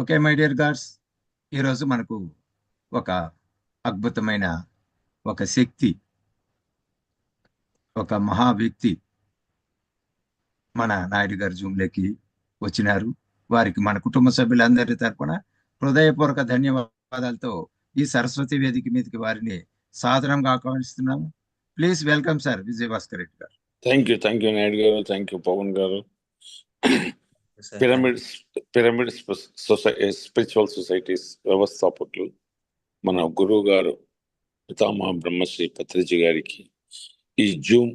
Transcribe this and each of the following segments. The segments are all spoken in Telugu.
Okay my dear God's. ఈరోజు మనకు ఒక అద్భుతమైన ఒక శక్తి ఒక మహా వ్యక్తి మన నాయుడు గారు జూమ్లోకి వచ్చినారు. వారికి మన కుటుంబ సభ్యులందరి తరపున హృదయపూర్వక ధన్యవాదాలతో ఈ సరస్వతి వేదిక మీదకి వారిని సాధనంగా ఆహ్వానిస్తున్నాము. Please welcome sir Vijay Bhaskar Reddy garu. Thank you thank you Naidu garu thank you Pavan garu. Pyramid pyramids సొసై spiritual societies వ్యవస్థాపకులు మన గురువు గారు పితామహ బ్రహ్మశ్రీ పత్రిజీ గారికి ఈ జూమ్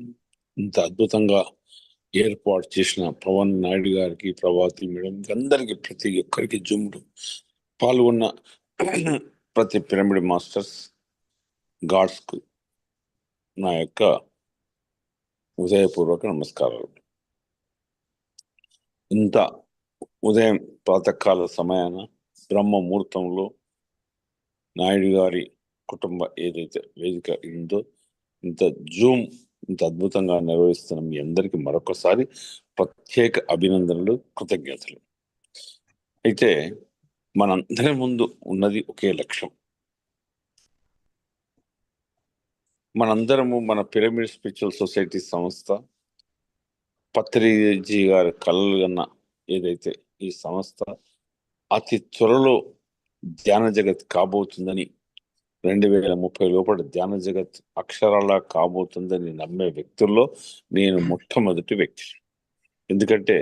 ఇంత అద్భుతంగా ఏర్పాటు చేసిన పవన్ నాయుడు గారికి ప్రభాతి మేడం అందరికీ ప్రతి ఒక్కరికి జూమ్లు పాల్గొన్న ప్రతి పిరమిడ్ మాస్టర్స్ గాడ్స్కు నా యొక్క హృదయపూర్వక నమస్కారాలు. ఇంత ఉదయం ప్రాతకాల సమయాన బ్రహ్మ ముహూర్తంలో నాయుడు గారి కుటుంబ ఏదైతే వేదిక ఉందో ఇంత జూమ్ ఇంత అద్భుతంగా నిర్వహిస్తున్న మీ అందరికీ మరొకసారి ప్రత్యేక అభినందనలు కృతజ్ఞతలు. అయితే మనందరి ముందు ఉన్నది ఒకే లక్ష్యం. మనందరము మన పిరమిడ్ స్పిరిచువల్ సొసైటీ సంస్థ పత్రిజీ గారి కలలు కన్న ఏదైతే ఈ సంస్థ అతి త్వరలో ధ్యాన జగత్ కాబోతుందని రెండు వేల ముప్పై లోపల ధ్యాన జగత్ అక్షరాల కాబోతుందని నమ్మే వ్యక్తుల్లో నేను మొట్టమొదటి వ్యక్తి. ఎందుకంటే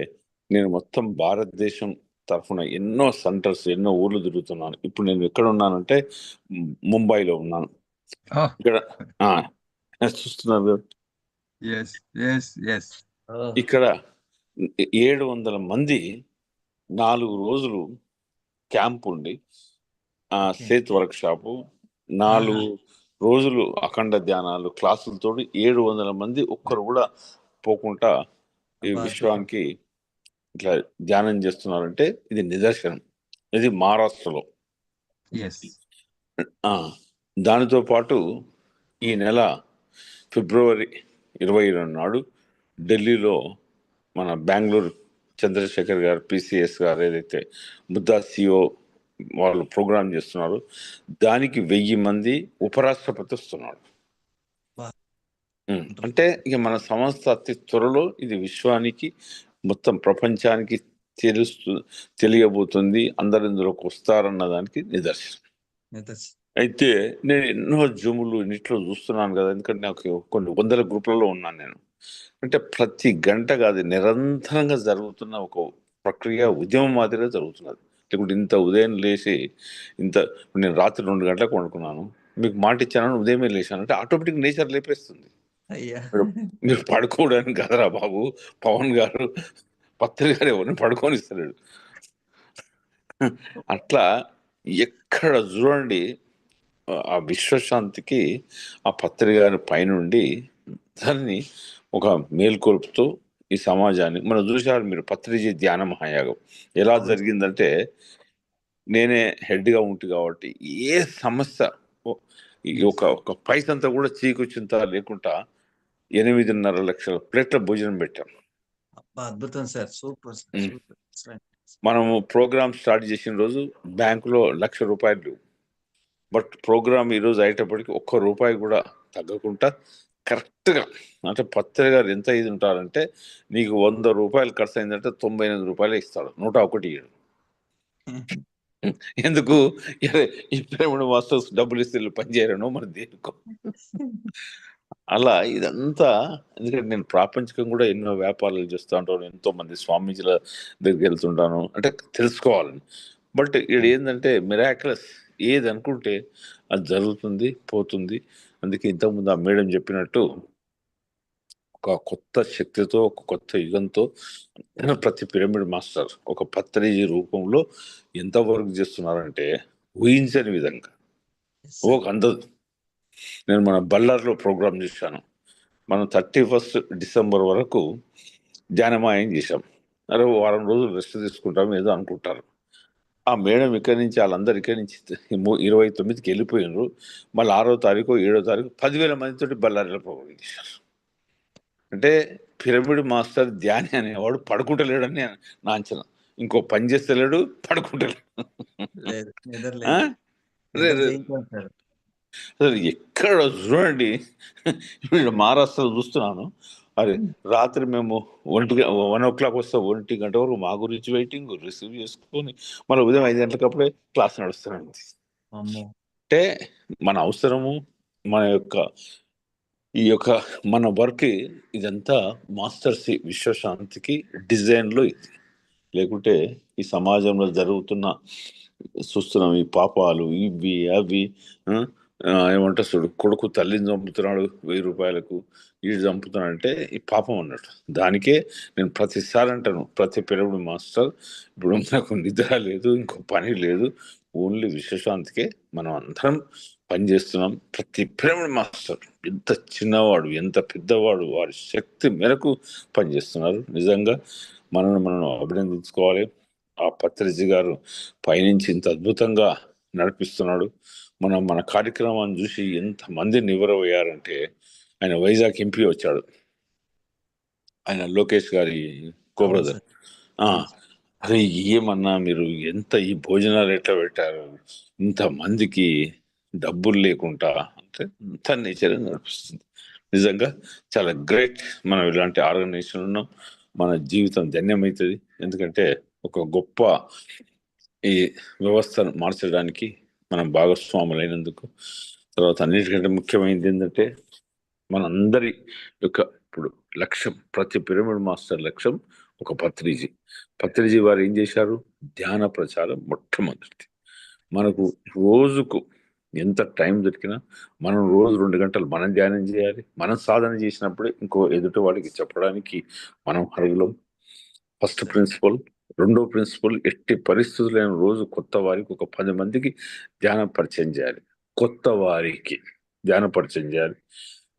నేను మొత్తం భారతదేశం తరఫున ఎన్నో సెంటర్స్ ఎన్నో ఊర్లు తిరుగుతున్నాను. ఇప్పుడు నేను ఎక్కడ ఉన్నానంటే ముంబైలో ఉన్నాను. ఇక్కడ ఆ చూస్తున్నారు ఇక్కడ ఏడు వందల మంది నాలుగు రోజులు క్యాంప్ ఉండి ఆ సేత్ వర్క్ షాపు నాలుగు రోజులు అఖండ ధ్యానాలు క్లాసులతో ఏడు వందల మంది ఒక్కరు కూడా పోకుండా ఈ విశ్వానికి ఇట్లా ధ్యానం చేస్తున్నారంటే ఇది నిదర్శనం. ఇది మహారాష్ట్రలో. దానితో పాటు ఈ నెల ఫిబ్రవరి ఇరవై రెండు నాడు ఢిల్లీలో మన బెంగళూరు చంద్రశేఖర్ గారు పిసిఎస్ గారు ఏదైతే ముద్దా సిఓ వాళ్ళు ప్రోగ్రామ్ చేస్తున్నారు దానికి వెయ్యి మంది ఉపరాష్ట్రపతి వస్తున్నాడు వా. ఉమ్, అంటే ఇక మన సంస్థ అతి త్వరలో ఇది విశ్వానికి మొత్తం ప్రపంచానికి తెలుస్తు తెలియబోతుంది అందరు ఇందులోకి వస్తారన్న దానికి నిదర్శనం. అయితే నేను ఎన్నో జూములు ఇన్నిట్లో చూస్తున్నాను కదా ఎందుకంటే నాకు కొన్ని వందల గ్రూపులలో ఉన్నాను నేను. అంటే ప్రతి గంట కాదు నిరంతరంగా జరుగుతున్న ఒక ప్రక్రియ ఉద్యమం మాదిరిగా జరుగుతున్నది. లేకుంటే ఇంత ఉదయం లేచి ఇంత నేను రాత్రి రెండు గంటలకు వండుకున్నాను మీకు మాట ఇచ్చానని ఉదయమే లేచాను అంటే ఆటోమేటిక్ నేచర్ లేపేస్తుంది. అయ్యా. మీరు పడుకోవడానికి కదరా బాబు పవన్ గారు పత్రి గారు ఎవరిని పడుకొని ఇస్తలేడు అట్లా ఎక్కడ చూడండి ఆ విశ్వశాంతికి ఆ పత్రి గారి పైనుండి దాన్ని ఒక మేల్కొల్పుతూ ఈ సమాజాన్ని మనం చూసారు మీరు పత్రిజీ ధ్యాన మహాయాగం. ఎలా జరిగిందంటే నేనే హెడ్గా ఉంటు కాబట్టి ఏ సమస్య ఒక ఒక పైసంతా కూడా చీకొచ్చింత లేకుండా ఎనిమిదిన్నర లక్షల ప్లేట్ల భోజనం పెట్టాం. అద్భుతం సార్. సూపర్ మనము ప్రోగ్రామ్ స్టార్ట్ చేసిన రోజు బ్యాంకులో లక్ష రూపాయలు లేవు. బట్ ప్రోగ్రామ్ ఈరోజు అయ్యేటప్పటికి ఒక్క రూపాయి కూడా తగ్గకుండా కరెక్ట్గా అంటే పత్రిక గారు ఎంత ఇది ఉంటారంటే నీకు వంద రూపాయలు ఖర్చు అయిందంటే తొంభై ఎనిమిది రూపాయలు ఇస్తాడు. నూట ఒకటి ఇయ్యడు ఎందుకు? పిరమిడ్ మాస్టర్స్ డబ్బులు ఇస్తే వీళ్ళు పని చేయరను మరి దేనికో. అలా ఇదంతా ఎందుకంటే నేను ప్రాపంచికంగా కూడా ఎన్నో వ్యాపారాలు చేస్తూ ఉంటాను. ఎంతో మంది స్వామీజీల దగ్గరికి వెళ్తుంటాను. అంటే తెలుసుకోవాలని. బట్ ఇక్కడ ఏంటంటే మిరాక్లస్ ఏది అనుకుంటే అది జరుగుతుంది పోతుంది. అందుకే ఇంతకుముందు ఆ మేడం చెప్పినట్టు ఒక కొత్త శక్తితో ఒక కొత్త యుగంతో ప్రతి పిరమిడ్ మాస్టర్ ఒక పత్రిజీ రూపంలో ఎంత వర్క్ చేస్తున్నారంటే ఊహించని విధంగా. ఓ అందదు నేను మన బల్లార్లో ప్రోగ్రామ్ చేశాను. మనం థర్టీ ఫస్ట్ డిసెంబర్ వరకు ధ్యానమాయం చేశాం. అరే వారం రోజులు రెస్ట్ తీసుకుంటాం ఏదో అనుకుంటారు. ఆ మేడం ఇక్కడి నుంచి వాళ్ళందరూ ఇక్కడి నుంచి ఇరవై తొమ్మిదికి వెళ్ళిపోయినారు. మళ్ళీ ఆరో తారీఖు ఏడో తారీఖు పదివేల మందితోటి బళ్ళారిలో ప్రోగ్రామ్ చేశారు అంటే పిరమిడ్ మాస్టర్ ధ్యాని అనేవాడు పడుకుంటలేడని నా అంచనా. ఇంకో పని చేస్తలేడు పడుకుంటలేడు. అసలు ఎక్కడ చూడండి మహారాష్ట్రలో చూస్తున్నాను. అరే రాత్రి మేము ఒంటి వన్ ఓ క్లాక్ వస్తే ఒంటి గంట వరకు మా గురించి వెయిటింగ్ రిసీవ్ చేసుకొని మళ్ళీ ఉదయం ఐదు గంటలకప్పుడే క్లాస్ నడుస్తున్నాండి. అమ్మో. అంటే మన అవసరము మన యొక్క ఈ యొక్క మన వర్క్ ఇదంతా మాస్టర్స్ విశ్వశాంతికి డిజైన్లో ఇది. లేకుంటే ఈ సమాజంలో జరుగుతున్న చూస్తున్నాం ఈ పాపాలు ఇవి అవి ఆ, ఏమంటారు చూడు కొడుకు తల్లిని చంపుతున్నాడు వెయ్యి రూపాయలకు వీడు చంపుతున్నాడు అంటే ఈ పాపం అన్నట్టు. దానికే నేను ప్రతిసారి అంటాను ప్రతి పిల్లడు మాస్టర్ ఇప్పుడు నాకు నిద్ర లేదు ఇంకో పని లేదు ఓన్లీ విశ్వశాంతికే మనం అందరం పనిచేస్తున్నాం. ప్రతి పిరమిడ్ మాస్టర్ ఎంత చిన్నవాడు ఎంత పెద్దవాడు వారి శక్తి మేరకు పనిచేస్తున్నారు. నిజంగా మనల్ని మనం అభినందించుకోవాలి. ఆ పత్రిజి గారు పయనించి ఇంత అద్భుతంగా నడిపిస్తున్నాడు. మనం మన కార్యక్రమాన్ని చూసి ఎంత మంది నివరయ్యారంటే ఆయన వైజాగ్ ఎంపీ వచ్చాడు. ఆయన లోకేష్ గారి కో బ్రదర్ ఆ, అరే ఏమన్నా మీరు ఎంత ఈ భోజనాలు ఎట్లా పెట్టారు? ఇంత మందికి డబ్బులు లేకుండా అంటే అంత నేచర్ నడిపిస్తుంది. నిజంగా చాలా గ్రేట్. మనం ఇలాంటి ఆర్గనైజేషన్ ఉన్నాం. మన జీవితం ధన్యమవుతుంది. ఎందుకంటే ఒక గొప్ప ఈ వ్యవస్థను మార్చడానికి మనం భాగస్వాములైనందుకు. తర్వాత అన్నిటికంటే ముఖ్యమైనది ఏంటంటే మనందరి యొక్క ఇప్పుడు లక్ష్యం ప్రతి పిరమిడ్ మాస్టర్ లక్ష్యం ఒక పత్రిజీ. పత్రిజీ వారు ఏం చేశారు? ధ్యాన ప్రచారం మొట్టమొదటిది. మనకు రోజుకు ఎంత టైం దొరికినా మనం రోజు రెండు గంటలు మనం ధ్యానం చేయాలి. మనం సాధన చేసినప్పుడే ఇంకో ఎదుటి వాడికి చెప్పడానికి మనం అడుగులం ఫస్ట్ ప్రిన్సిపల్ రెండో ప్రిన్సిపల్ ఎట్టి పరిస్థితులైన రోజు కొత్త వారికి ఒక పది మందికి ధ్యాన పరిచయం చేయాలి. కొత్త వారికి ధ్యాన పరిచయం చేయాలి.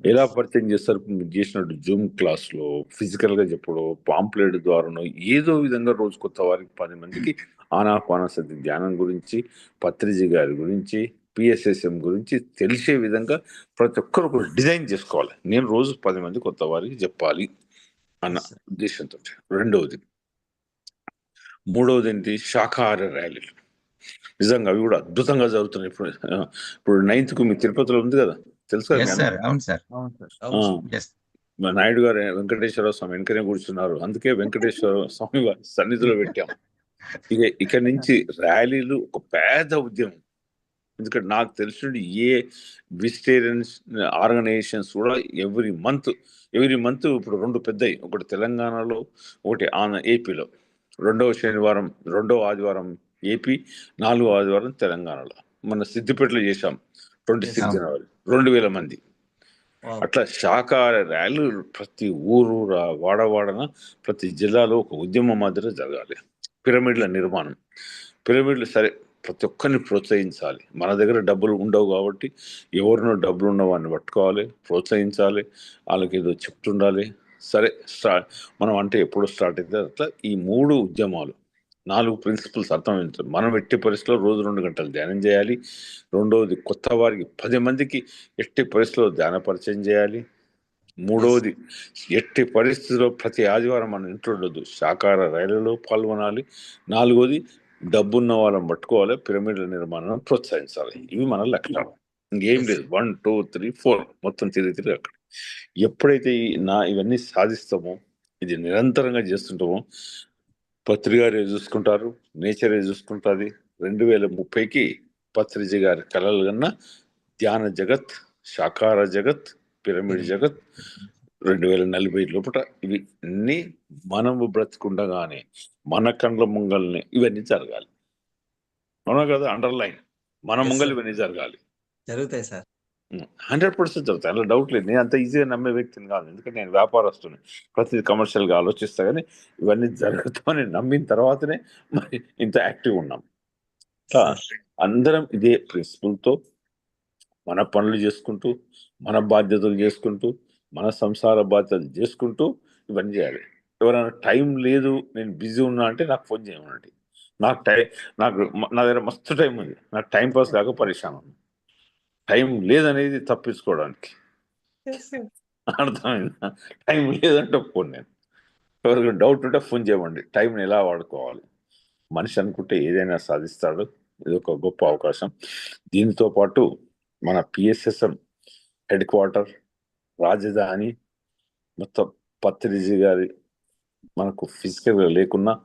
ఎలా పరిచయం చేస్తారు? మీరు చేసినట్టు జూమ్ క్లాస్లో ఫిజికల్గా చెప్పడం పాంప్లెట్ ద్వారానో ఏదో విధంగా రోజు కొత్త వారికి పది మందికి ఆనాపానసతి ధ్యానం గురించి పత్రిజీ గారి గురించి పిఎస్ఎస్ఎం గురించి తెలిసే విధంగా ప్రతి ఒక్కరు ఒక డిజైన్ చేసుకోవాలి. నేను రోజు పది మంది కొత్త వారికి చెప్పాలి అన్న ఉద్దేశంతో. రెండవది మూడవది ఏంటి శాకాహార ర్యాలీలు. నిజంగా అవి కూడా అద్భుతంగా జరుగుతున్నాయి. ఇప్పుడు ఇప్పుడు నైన్త్కు మీ తిరుపతిలో ఉంది కదా? తెలుసు కదా నాయుడు గారు వెంకటేశ్వర స్వామి వెనకనే కూర్చున్నారు. అందుకే వెంకటేశ్వర స్వామి వారి సన్నిధిలో పెట్టాం. ఇక ఇక నుంచి ర్యాలీలు ఒక పెద్ద ఉద్యమం. ఎందుకంటే నాకు తెలిసిన ఏ వెజిటేరియన్స్ ఆర్గనైజేషన్స్ కూడా ఎవ్రీ మంత్ ఎవ్రీ మంత్ ఇప్పుడు రెండు పెద్దవి ఒకటి తెలంగాణలో ఒకటి ఆంధ్ర ఏపీలో. రెండవ శనివారం రెండవ ఆదివారం ఏపీ నాలుగో ఆదివారం తెలంగాణలో. మన సిద్దిపేటలో చేశాం. Twenty six. జనవరి. రెండు వేల మంది. అట్లా శాకాహార ర్యాలీలు ప్రతి ఊరు వాడవాడన ప్రతి జిల్లాలో ఒక ఉద్యమం మాదిరి జరగాలి. పిరమిడ్ల నిర్మాణం. పిరమిడ్లు సరే ప్రతి ఒక్కరిని ప్రోత్సహించాలి. మన దగ్గర డబ్బులు ఉండవు కాబట్టి ఎవరినో డబ్బులు ఉన్న వాడిని పట్టుకోవాలి ప్రోత్సహించాలి. వాళ్ళకి ఏదో చెప్తుండాలి. సరే స్టా మనం అంటే ఎప్పుడు స్టార్ట్ అయితే అట్లా ఈ మూడు ఉద్యమాలు నాలుగు ప్రిన్సిపల్స్ అర్థమైంది మనం ఎట్టి పరిస్థితుల్లో రోజు రెండు గంటలు ధ్యానం చేయాలి. రెండవది కొత్త వారికి పది మందికి ఎట్టి పరిస్థితుల్లో ధ్యాన పరిచయం చేయాలి. మూడవది ఎట్టి పరిస్థితుల్లో ప్రతి ఆదివారం మన ఇంట్లో ఉండదు శాకాహార రైలులో పాల్గొనాలి. నాలుగోది డబ్బున్న వాళ్ళని పట్టుకోవాలి. పిరమిడ్ల నిర్మాణాన్ని ప్రోత్సహించాలి. ఇవి మన లక్ష్యాలు ఇంకేం లేదు. One two three four. మొత్తం తిరిగి తిరిగి అక్కడ. ఎప్పుడైతే నా ఇవన్నీ సాధిస్తామో ఇది నిరంతరంగా చేస్తుంటామో పత్రికారు చూసుకుంటారు నేచర్ చూసుకుంటుంది. రెండు వేల ముప్పైకి పత్రిజీ గారి కళలు కన్నా ధ్యాన జగత్ శాకాహార జగత్ పిరమిడ్ జగత్ రెండు వేల నలభై లోపల ఇవి అన్ని మనము బ్రతికుండగానే మన కండ్ల ముంగల్ని ఇవన్నీ జరగాలి. అవునా కదా? అండర్లైన్. మన ముంగల్. ఇవన్నీ జరగాలి. జరుగుతాయి సార్ హండ్రెడ్ పర్సెంట్ జరుగుతాయి అందులో డౌట్ లేదు. నేను అంత ఈజీగా నమ్మే వ్యక్తిని కాదు. ఎందుకంటే నేను వ్యాపారస్తుని. ప్రతిది కమర్షియల్గా ఆలోచిస్తా కానీ ఇవన్నీ జరుగుతామని నమ్మిన తర్వాతనే మరి ఇంత యాక్టివ్ ఉన్నాం. అందరం ఇదే ప్రిన్సిపల్తో మన పనులు చేసుకుంటూ మన బాధ్యతలు చేసుకుంటూ మన సంసార బాధ్యతలు చేసుకుంటూ ఇవన్నీ చేయాలి. ఎవరైనా టైం లేదు నేను బిజీ ఉన్నా అంటే నాకు ఫోన్ చేయమనండి. నాకు టైం నాకు నా దగ్గర మస్తు టైం ఉంది. నాకు టైం పాస్ కాక పరిశానం ఉంది. టైం లేదనేది తప్పించుకోవడానికి. అర్థమైందా? టైం లేదంటే ఫోన్ నేను. ఎవరికి డౌట్ ఉంటే ఫోన్ చేయమండి. టైంని ఎలా వాడుకోవాలి? మనిషి అనుకుంటే ఏదైనా సాధిస్తాడు. ఇది ఒక గొప్ప అవకాశం. దీంతో పాటు మన పిఎస్ఎస్ఎం హెడ్ క్వార్టర్ రాజధాని మొత్తం పత్రిజీ గారి మనకు ఫిజికల్గా లేకున్నా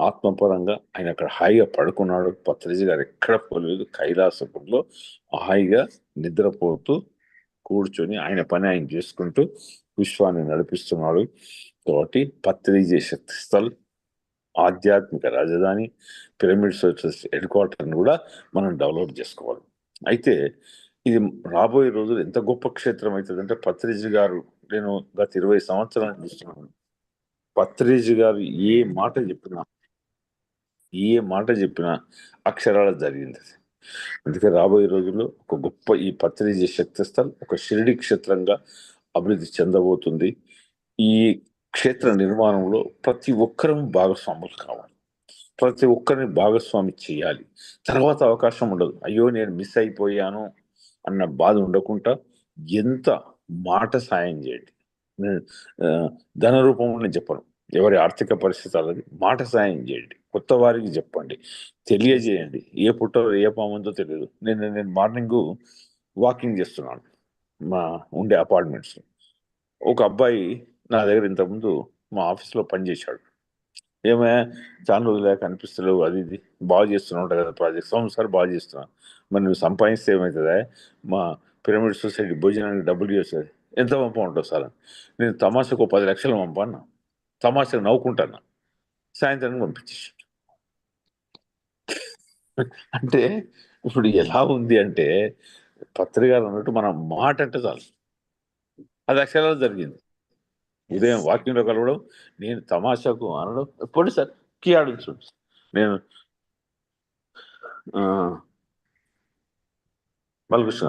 ఆత్మపరంగా ఆయన అక్కడ హాయిగా పడుకున్నాడు. పత్రిజీ గారు ఎక్కడ పోలేదు. కైలాసపురంలో హాయిగా నిద్రపోతూ కూర్చొని ఆయన పని ఆయన చేసుకుంటూ విశ్వాన్ని నడిపిస్తున్నాడు. కాబట్టి పత్రిజీ శక్తి స్థల్ ఆధ్యాత్మిక రాజధాని పిరమిడ్స్ వచ్చేసి హెడ్ క్వార్టర్ని కూడా మనం డెవలప్ చేసుకోవాలి. అయితే ఇది రాబోయే రోజులు ఎంత గొప్ప క్షేత్రం అవుతుంది అంటే పత్రిజీ గారు నేను గత ఇరవై సంవత్సరాలు చూస్తున్నాను. పత్రిజీ గారు ఏ మాట చెప్పినా ఏ మాట చెప్పినా అక్షరాల జరిగింది. అందుకే రాబోయే రోజుల్లో ఒక గొప్ప ఈ పత్రిజీ శక్తిస్థల్ ఒక షిరిడి క్షేత్రంగా అభివృద్ధి చెందబోతుంది. ఈ క్షేత్ర నిర్మాణంలో ప్రతి ఒక్కరూ భాగస్వాములు కావాలి. ప్రతి ఒక్కరిని భాగస్వామి చేయాలి. తర్వాత అవకాశం ఉండదు. అయ్యో నేను మిస్ అయిపోయాను అన్న బాధ ఉండకుండా ఎంత మాట సాయం చేయండి. ధన రూపంలో నేను చెప్పను. ఎవరి ఆర్థిక పరిస్థితి అలాది మాట సాయం చేయండి. కొత్త వారికి చెప్పండి. తెలియజేయండి. ఏ పుట్టో ఏ పాముందో తెలియదు. నేను నేను మార్నింగ్ వాకింగ్ చేస్తున్నాను మా ఉండే అపార్ట్మెంట్స్. ఒక అబ్బాయి నా దగ్గర ఇంతకుముందు మా ఆఫీస్లో పనిచేశాడు ఏమే చాలా రోజులే కనిపిస్తలేవు అది ఇది. బాగా చేస్తున్నావు కదా ప్రాజెక్ట్. సంవత్సరాలు బాగా చేస్తున్నాను మరి నువ్వు సంపాదిస్తే ఏమవుతుందా మా పిరమిడ్ సొసైటీ భోజనానికి డబ్బులు చేస్తుంది ఎంత పంపమంటావు సార్? నేను తమాషకు ఒక పది లక్షలు పంపన్నా తమాషకు నవ్వుకుంటాను. సాయంత్రానికి పంపించేసి అంటే ఇప్పుడు ఎలా ఉంది అంటే పత్రికలు అన్నట్టు మన మాట అంటే చాలు. అది అక్షరాలు జరిగింది. ఉదయం వాకింగ్లో కలవడం నేను తమాషాకు అనడం. ఎప్పుడు సార్ కీ ఆడించు నేను బాలకృష్ణ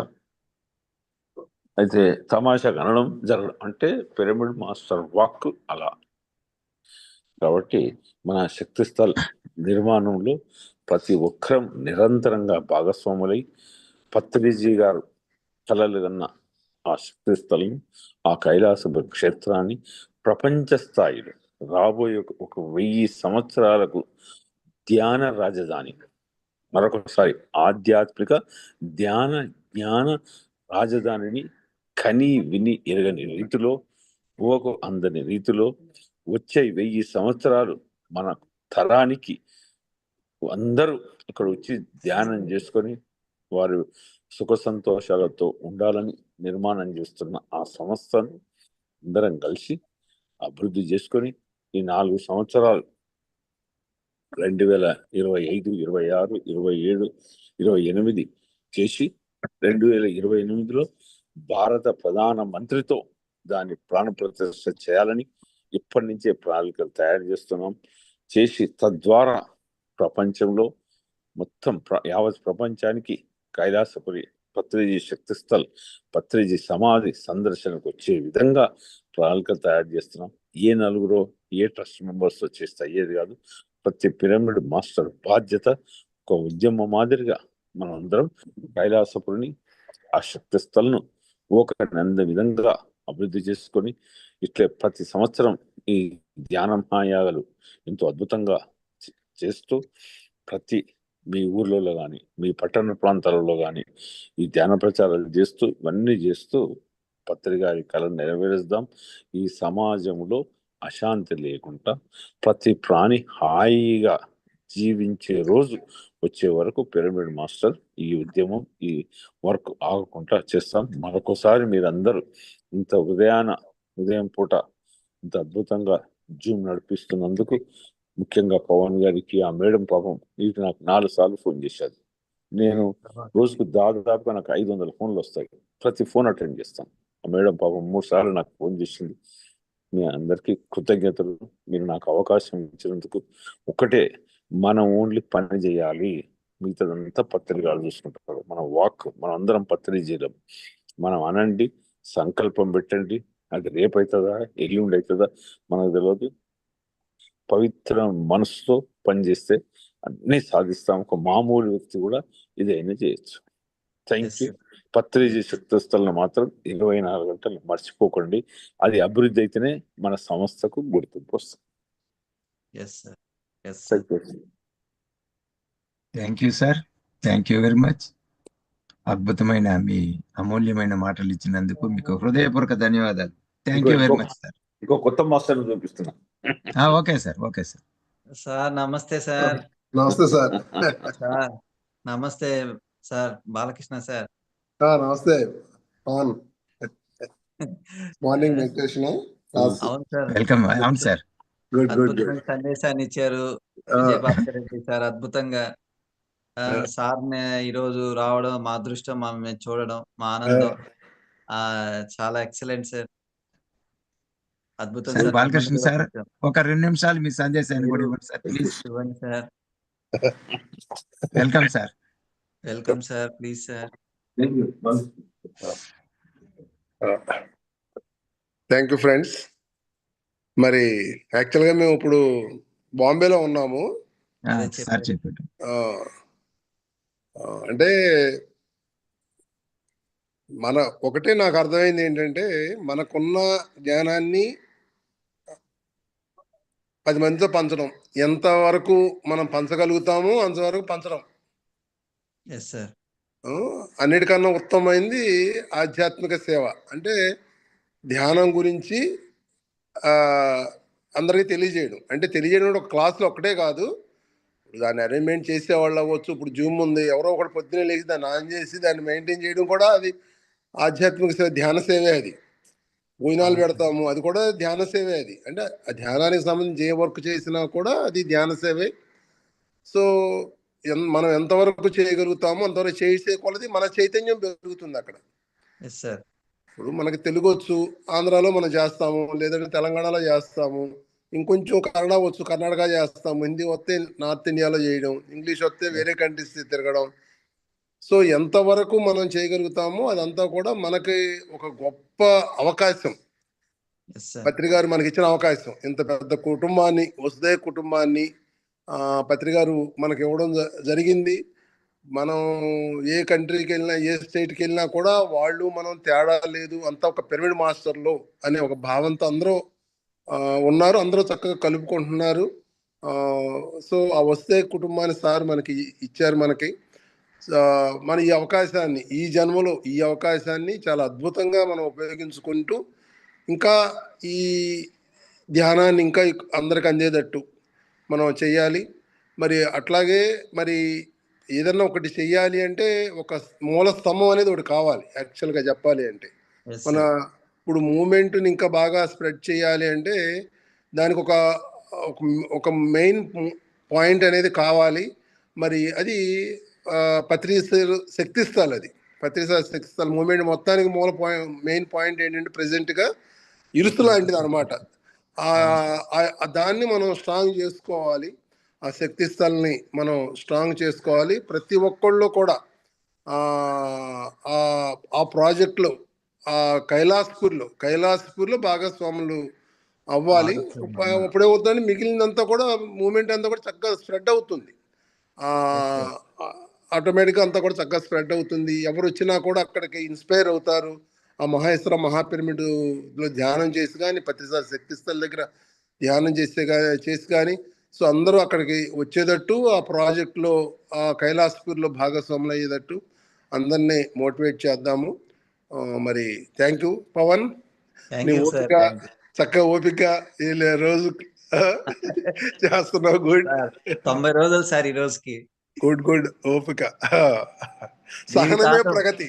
అయితే తమాషాకు అనడం జరగడం అంటే పిరమిడ్ మాస్టర్ వాక్ అలా. కాబట్టి మన శక్తి స్థల్ నిర్మాణంలో ప్రతి ఒక్కరం నిరంతరంగా భాగస్వాములై పత్రిజీ గారు కలలు కన్న ఆ శక్తి స్థలం ఆ కైలాస క్షేత్రాన్ని ప్రపంచ స్థాయిలో రాబోయే ఒక- వెయ్యి సంవత్సరాలకు ధ్యాన రాజధాని. మరొకసారి ఆధ్యాత్మిక ధ్యాన జ్ఞాన రాజధానిని కని విని ఎరగని రీతిలో ఊహకు అందని రీతిలో వచ్చే వెయ్యి సంవత్సరాలు మన తరానికి అందరూ అక్కడ వచ్చి ధ్యానం చేసుకొని వారు సుఖ సంతోషాలతో ఉండాలని నిర్మాణం చేస్తున్న ఆ సంస్థను అందరం కలిసి అభివృద్ధి చేసుకొని ఈ నాలుగు సంవత్సరాలు రెండు వేల ఇరవై ఐదు ఇరవై ఆరు ఇరవై ఏడు ఇరవై ఎనిమిది చేసి రెండు వేల ఇరవై ఎనిమిదిలో భారత ప్రధాన మంత్రితో దాన్ని ప్రాణ ప్రతిష్ట చేయాలని ఇప్పటి నుంచే ప్రణాళికలు తయారు చేస్తున్నాం. చేసి తద్వారా ప్రపంచంలో మొత్తం ప్ర- యావత్ ప్రపంచానికి కైలాసపురి పత్రిజీ శక్తిస్థల్ పత్రిజీ సమాధి సందర్శనకు వచ్చే విధంగా ప్రణాళికలు తయారు చేస్తున్నాం. ఏ నలుగురో ఏ ట్రస్ట్ మెంబర్స్ చేస్తే అయ్యేది కాదు. ప్రతి పిరమిడ్ మాస్టర్ బాధ్యత ఒక ఉద్యమ మాదిరిగా మనం అందరం కైలాసపురిని ఆ శక్తిస్థలను ఒక నంద విధంగా అభివృద్ధి చేసుకొని ఇట్లే ప్రతి సంవత్సరం ఈ ధ్యాన మహాయాగాలు ఎంతో అద్భుతంగా చేస్తూ ప్రతి మీ ఊర్లలో కానీ మీ పట్టణ ప్రాంతాలలో కానీ ఈ ధ్యాన ప్రచారాలు చేస్తూ ఇవన్నీ చేస్తూ పత్రికారి కళను నెరవేరుద్దాం ఈ సమాజంలో అశాంతి లేకుండా ప్రతి ప్రాణి హాయిగా జీవించే రోజు వచ్చే వరకు పిరమిడ్ మాస్టర్ ఈ ఉద్యమం ఈ వర్క్ ఆగకుండా చేస్తాం. మరొకసారి మీరందరూ ఇంత ఉదయాన ఉదయం పూట ఇంత అద్భుతంగా జూమ్ నడిపిస్తున్నందుకు ముఖ్యంగా పవన్ గారికి ఆ మేడం పాపం వీటికి నాకు నాలుగు సార్లు ఫోన్ చేశారు. నేను రోజుకు దాదాపుగా నాకు ఐదు వందల ఫోన్లు వస్తాయి. ప్రతి ఫోన్ అటెండ్ చేస్తాను. ఆ మేడం పాపం మూడు సార్లు నాకు ఫోన్ చేసింది. మీ అందరికీ కృతజ్ఞతలు. మీరు నాకు అవకాశం ఇచ్చినందుకు ఒకటే మనం ఓన్లీ పని చేయాలి. మిగతాదంతా పత్రికలు చూసుకుంటారు. మన వాక్ మనం అందరం పత్రిక చేయలేం. మనం అనండి సంకల్పం పెట్టండి. అది రేపు అవుతుందా ఎల్లుండి అవుతుందా మనకు తెలియదు పవిత్ర మనసుతో పనిచేస్తే అన్ని సాధిస్తాం. ఒక మామూలు వ్యక్తి కూడా ఇదైనా చేయొచ్చు. Thank you. పత్రిజీ శక్తిస్థలను మాత్రం ఇరవై నాలుగు గంటలు మర్చిపోకండి. అది అభివృద్ధి అయితేనే మన సంస్థకు గుర్తింపు వస్తుంది. Yes sir yes thank you sir thank you very much అద్భుతమైన మీ అమూల్యమైన మాటలు ఇచ్చినందుకు మీకు హృదయపూర్వక ధన్యవాదాలు. Thank you very much sir ఇంకో కొత్త మాస్టర్ చూపిస్తున్నా. Okay sir okay sir sir నమస్తే సార్. నమస్తే సార్. సార్ నమస్తే సార్. బాలకృష్ణ సార్. నమస్తే. పవన్ మార్నింగ్ మెడిటేషన్ అవును సార్. వెల్కమ్ అవును సార్ అద్భుతమైన సందేశాన్ని ఇచ్చారు విజయభాస్కర్ రెడ్డి సార్. అద్భుతంగా. సార్ని ఈ రోజు రావడం మా అదృష్టం మా మేము చూడడం మా ఆనందం. ఆ. చాలా ఎక్సలెంట్ సార్. అద్భుతం సార్, బాలకృష్ణ సార్. ఒక రెండు నిమిషాలు మీ సందేశాన్ని కూడా ఇవ్వండి సార్ ప్లీజ్. ఇవ్వండి sir. Welcome sir. Welcome sir please sir. Thank you friends మరి యాక్చువల్గా మేము ఇప్పుడు బాంబేలో ఉన్నాము. అంటే మన ఒకటే నాకు అర్థమైంది ఏంటంటే మనకున్న జ్ఞానాన్ని పది మందితో పంచడం. ఎంతవరకు మనం పంచగలుగుతామో అంతవరకు పంచడం. అన్నిటికన్నా ఉత్తమమైంది ఆధ్యాత్మిక సేవ. అంటే ధ్యానం గురించి అందరికీ తెలియజేయడం. అంటే తెలియజేయడం ఒక క్లాస్లో ఒకటే కాదు. ఇప్పుడు దాన్ని అరేంజ్మెంట్ చేసేవాళ్ళు అవ్వచ్చు. ఇప్పుడు జూమ్ ఉంది. ఎవరో ఒకటి పొద్దున్నే లేచి దాన్ని ఆన్ చేసి దాన్ని మెయింటైన్ చేయడం కూడా అది ఆధ్యాత్మిక సేవ ధ్యాన సేవే అది. భోజనాలు పెడతాము. అది కూడా ధ్యాన సేవే అది. అంటే ఆ ధ్యానానికి సంబంధించి ఏ వర్క్ చేసినా కూడా అది ధ్యాన సేవే. సో మనం ఎంతవరకు చేయగలుగుతామో అంతవరకు చేసే కొలది మన చైతన్యం పెరుగుతుంది అక్కడ. ఎస్ సార్ ఇప్పుడు మనకి తెలుగు వచ్చు ఆంధ్రాలో మనం చేస్తాము లేదంటే తెలంగాణలో చేస్తాము ఇంకొంచెం కన్నడ వచ్చు కర్ణాటక చేస్తాము హిందీ వస్తే నార్త్ ఇండియాలో చేయడం ఇంగ్లీష్ వస్తే వేరే కంట్రీస్ తిరగడం. సో ఎంతవరకు మనం చేయగలుగుతామో అదంతా కూడా మనకి ఒక గొప్ప అవకాశం. ఎస్ సార్ పత్రి గారు మనకి ఇచ్చిన అవకాశం. ఇంత పెద్ద కుటుంబాన్ని వసుదే కుటుంబాన్ని ఆ, పత్రి గారు మనకి ఇవ్వడం జరిగింది. మనం ఏ కంట్రీకి వెళ్ళినా ఏ స్టేట్కి వెళ్ళినా కూడా వాళ్ళు మనం తేడా లేదు అంతా ఒక పిరమిడ్ మాస్టర్లో అనే ఒక భావంతో అందరూ ఉన్నారు. అందరూ చక్కగా కలుపుకుంటున్నారు. సో ఆ వస్తే కుటుంబాన్ని సార్ మనకి ఇచ్చారు మనకి. మన ఈ అవకాశాన్ని ఈ జన్మలో ఈ అవకాశాన్ని చాలా అద్భుతంగా మనం ఉపయోగించుకుంటూ ఇంకా ఈ ధ్యానాన్ని ఇంకా అందరికి అందేటట్టు మనం చేయాలి. మరి అట్లాగే మరి ఏదన్నా ఒకటి చెయ్యాలి అంటే ఒక మూల స్తంభం అనేది ఒకటి కావాలి యాక్చువల్గా చెప్పాలి అంటే. మన ఇప్పుడు మూమెంట్ని ఇంకా బాగా స్ప్రెడ్ చేయాలి అంటే దానికి ఒక ఒక- మెయిన్ పాయింట్ అనేది కావాలి. మరి అది ఆ, పత్రిసార్ శక్తిస్థాలు అది. పత్రిసార్ శక్తిస్థాలు మూమెంట్ మొత్తానికి మూల పాయింట్ మెయిన్ పాయింట్ ఏంటంటే ప్రెసెంట్గా ఇరుసు లాంటిది అనమాట దాన్ని మనం స్ట్రాంగ్ చేసుకోవాలి. ఆ శక్తి స్థల్ని మనం స్ట్రాంగ్ చేసుకోవాలి. ప్రతి ఒక్కళ్ళు కూడా ఆ ప్రాజెక్టులో ఆ కైలాస్పూర్లో కైలాస్పూర్లో భాగస్వాములు అవ్వాలి. భాగస్వాములు. అప్పుడేమవుతుందంటే మిగిలినంతా కూడా మూమెంట్ అంతా కూడా చక్కగా స్ప్రెడ్ అవుతుంది. ఆటోమేటిక్గా అంతా కూడా చక్కగా స్ప్రెడ్ అవుతుంది. ఎవరు వచ్చినా కూడా అక్కడికి ఇన్స్పైర్ అవుతారు. ఆ మహేశ్వర మహాపిరమిడ్లో ధ్యానం చేసి కానీ ప్రతిసారి శక్తిస్థల దగ్గర ధ్యానం చేసే గా- చేసి కానీ సో అందరూ అక్కడికి వచ్చేటట్టు ఆ ప్రాజెక్ట్లో ఆ కైలాసపూర్లో భాగస్వాములు అయ్యేటట్టు అందరినీ మోటివేట్ చేద్దాము. మరి థ్యాంక్ యూ పవన్. ఓపిక చక్కగా ఓపిక రోజు చేస్తున్నావు గుడ్. తొంభై రోజులు సార్ ఈ రోజుకి. గుడ్ గుడ్ ఓపిక. సహనమే ప్రగతి.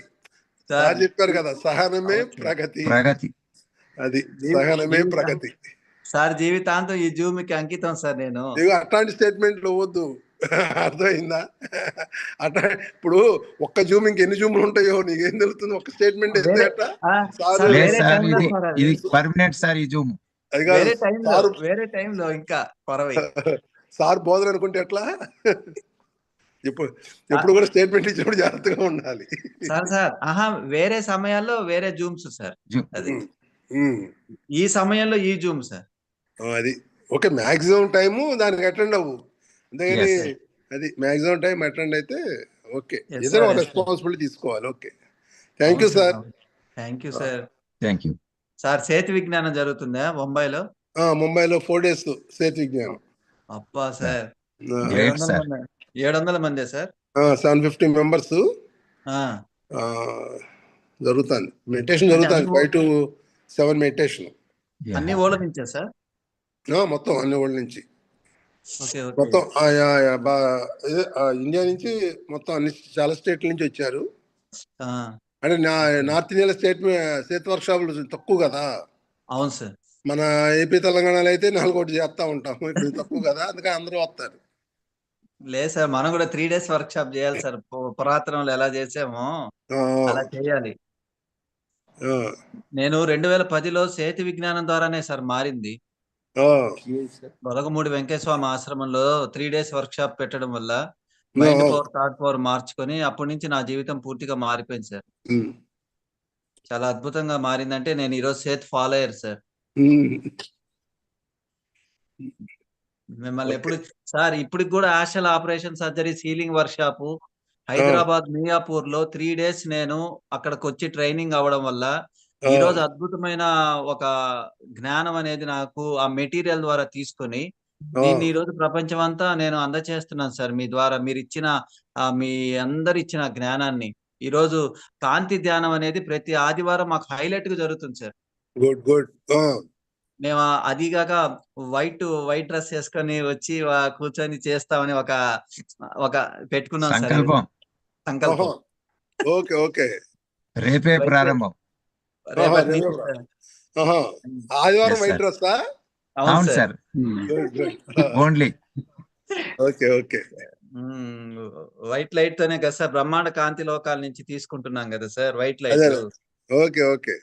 చెప్పారు కదా సహనమే. ప్రగతి. ప్రగతి. అది సహనమే ప్రగతి. సార్ జీవితాంతం ఈ జూమ్కి అంకితం సార్ నేను. అట్లాంటి స్టేట్మెంట్లు వద్దు అర్థమైందా? అట్లా ఇప్పుడు ఒక్క జూమ్ ఇంకెన్ని జూమ్లు ఉంటాయో నీకేం తెలుస్తుంది? ఒక్క స్టేట్మెంట్ ఇది పర్మనెంట్ సార్ ఈ జూమ్. అది కాదు వేరే టైంలో సార్ వేరే టైంలో ఇంకా పొరవై సార్ బోధన అనుకుంటే ఎట్లా? ఇప్పుడు ఎప్పుడు కూడా స్టేట్మెంట్ ఇచ్చినప్పుడు జాగ్రత్తగా ఉండాలి. సార్ సార్ ఆహా వేరే సమయాల్లో వేరే జూమ్స్ సార్ జూమ్. అది. ఈ సమయంలో ఈ జూమ్ సార్. అది ఓకే మాక్సిమం టైము దానికి అటెండ్ అవ్వు. అంతేగాని. అది మాక్సిమం టైం అటెండ్ అయితే ఓకే. ఏదైనా. రెస్పాన్సిబిలిటీ తీసుకోవాలి okay. Thank you sir. Thank you sir thank you sir చేతి విజ్ఞానం జరుగుతుందా ముంబైలో? ముంబైలో ఫోర్ డేస్ సేతు విజ్ఞానం. అబ్బా సార్. ఏడు వందల మందే సార్? Seven fifty members. ఆ, జరుగుతుంది. మెడిటేషన్ జరుగుతుంది ఫైవ్ టు సెవెన్ మెడిటేషన్. అన్ని నుంచే సార్? మొత్తం అన్ని ఊళ్ళ నుంచి. మొత్తం ఇండియా నుంచి మొత్తం అన్ని చాలా స్టేట్ల నుంచి వచ్చారు. ఆ, అంటే నా నార్త్ ఇండియాలో స్టేట్ స్టేట్ వర్క్ షాపులు తక్కువ కదా. అవును సార్. మన ఏపీ తెలంగాణలో అయితే నాలుగోటి చేస్తా ఉంటాం ఇప్పుడు తక్కువ కదా అందుకని అందరూ వస్తారు. లేదు సార్ మనం కూడా త్రీ డేస్ వర్క్ షాప్ చేయాలి సార్. పురాతనంలో ఎలా చేసామో అలా చేయాలి. నేను రెండు వేల పదిలో సేతు విజ్ఞానం ద్వారానే సార్ మారింది. ఆ, బొలగమూడి వెంకటస్వామి ఆశ్రమంలో త్రీ డేస్ వర్క్ షాప్ పెట్టడం వల్ల మైండ్ పవర్ థాట్ పవర్ మార్చుకొని అప్పటి నుంచి నా జీవితం పూర్తిగా మారిపోయింది సార్. చాలా అద్భుతంగా మారిందంటే నేను ఈరోజు సేత్ ఫాలో అయ్యారు సార్ మిమ్మల్ని ఎప్పుడు సార్ ఇప్పటికి కూడా ఆశల్ operation surgery sealing workshop Hyderabad మియాపూర్లో three days నేను అక్కడికి వచ్చి ట్రైనింగ్ అవ్వడం వల్ల ఈ రోజు అద్భుతమైన ఒక జ్ఞానం అనేది నాకు ఆ మెటీరియల్ ద్వారా తీసుకొని దీన్ని ఈ రోజు ప్రపంచం అంతా నేను అందచేస్తున్నాను సార్. మీ ద్వారా మీరు ఇచ్చిన మీ అందరు ఇచ్చిన జ్ఞానాన్ని. ఈ రోజు కాంతి ధ్యానం అనేది ప్రతి ఆదివారం మాకు హైలైట్గా జరుగుతుంది సార్. Good good. మేము అదిగాక వైట్ వైట్ డ్రెస్ వేసుకొని వచ్చి కూర్చొని చేస్తామని ఒక ఒక పెట్టుకున్నాం సార్. సంకల్పం. Okay okay. రేపే ప్రారంభం. ఆదివారం వైట్. డ్రెస్ అవును అవును సార్. Only okay okay. మ్మ్. వైట్ లైట్ తోనే కదా సార్. బ్రహ్మాండ కాంతి లోకాల నుంచి తీసుకుంటున్నాం కదా sir white light. Okay okay.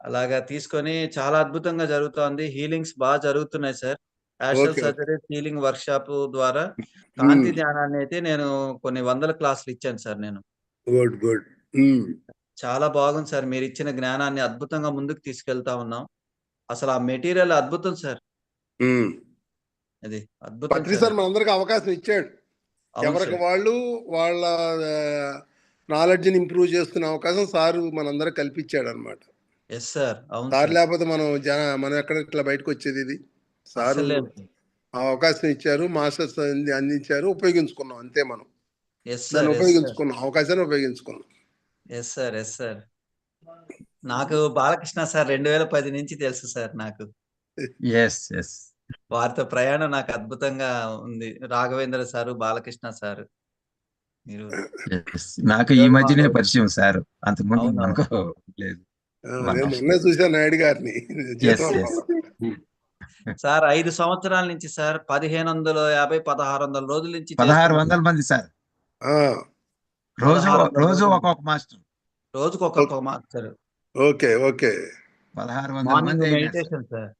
అలాగా తీసుకొని చాలా అద్భుతంగా జరుగుతోంది. హీలింగ్స్ బాగా జరుగుతున్నాయి సార్. యాషల్. సర్జరీ హీలింగ్ వర్క్ షాప్ ద్వారా కాంతి ఉమ్, ధ్యానాన్ని అయితే నేను కొన్ని వందల క్లాసులు ఇచ్చాను సార్ నేను. గుడ్ గుడ్ చాలా బాగుంది సార్. మీరు ఇచ్చిన జ్ఞానాన్ని అద్భుతంగా ముందుకు తీసుకెళ్తా ఉన్నాం. అసలు ఆ మెటీరియల్ అద్భుతం సార్. అది అద్భుతం సార్. మనందరికి అవకాశం ఇచ్చాడు. ఎవరికి. వాళ్ళు వాళ్ళ నాలెడ్జ్ని ఇంప్రూవ్ చేసుకునే అవకాశం సారు మనందరికి కల్పించాడు అనమాట ఎస్ సార్. అవును సార్. లేకపోతే మనం జన మనం ఎక్కడ ఇట్లా బయటకు వచ్చేది ఇది? సారు. ఆ అవకాశం ఇచ్చారు మాస్టర్స్ అంది- అందించారు ఉపయోగించుకున్నాం అంతే మనం. ఉపయోగించుకున్నాం అవకాశాన్ని ఉపయోగించుకున్నాం. ఎస్ సార్ ఎస్ సార్ నాకు బాలకృష్ణ సార్ రెండు వేల పది నుంచి తెలుసు సార్ నాకు. ఎస్ ఎస్ వారితో ప్రయాణం నాకు అద్భుతంగా ఉంది. Raghavendra sir Balakrishna sir. మీరు నాకు ఈ మధ్యనే పరిచయం సార్. అంతకుముందు? మనకు లేదు. నాయుడు గారిని. సార్ ఐదు సంవత్సరాల నుంచి సార్ పదిహేను వందల యాభై పదహారు వందల రోజుల నుంచి పదహారు. వందల మంది సార్. ఆ, రోజు రోజు. ఒక్కొక్క మాస్టర్. రోజుకు ఒక్కొక్క మాస్టర్ ఓకే ఓకే. పదహారు వందల మంది. Meditation sir.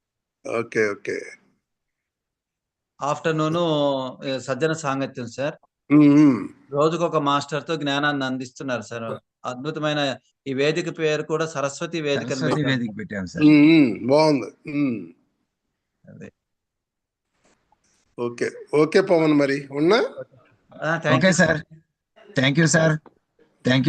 Okay okay. Afternoon సజ్జన సాంగత్యం సార్. రోజుకు ఒక మాస్టర్తో జ్ఞానాన్ని అందిస్తున్నారు సార్. అద్భుతమైన ఈ వేదిక పేరు కూడా సరస్వతి వేదిక. వేదిక పెట్టాం సార్. బాగుంది. అదే. ఓకే ఓకే పవన్ మరి. ఉన్నా? Okay you sir. Thank you sir. Thank you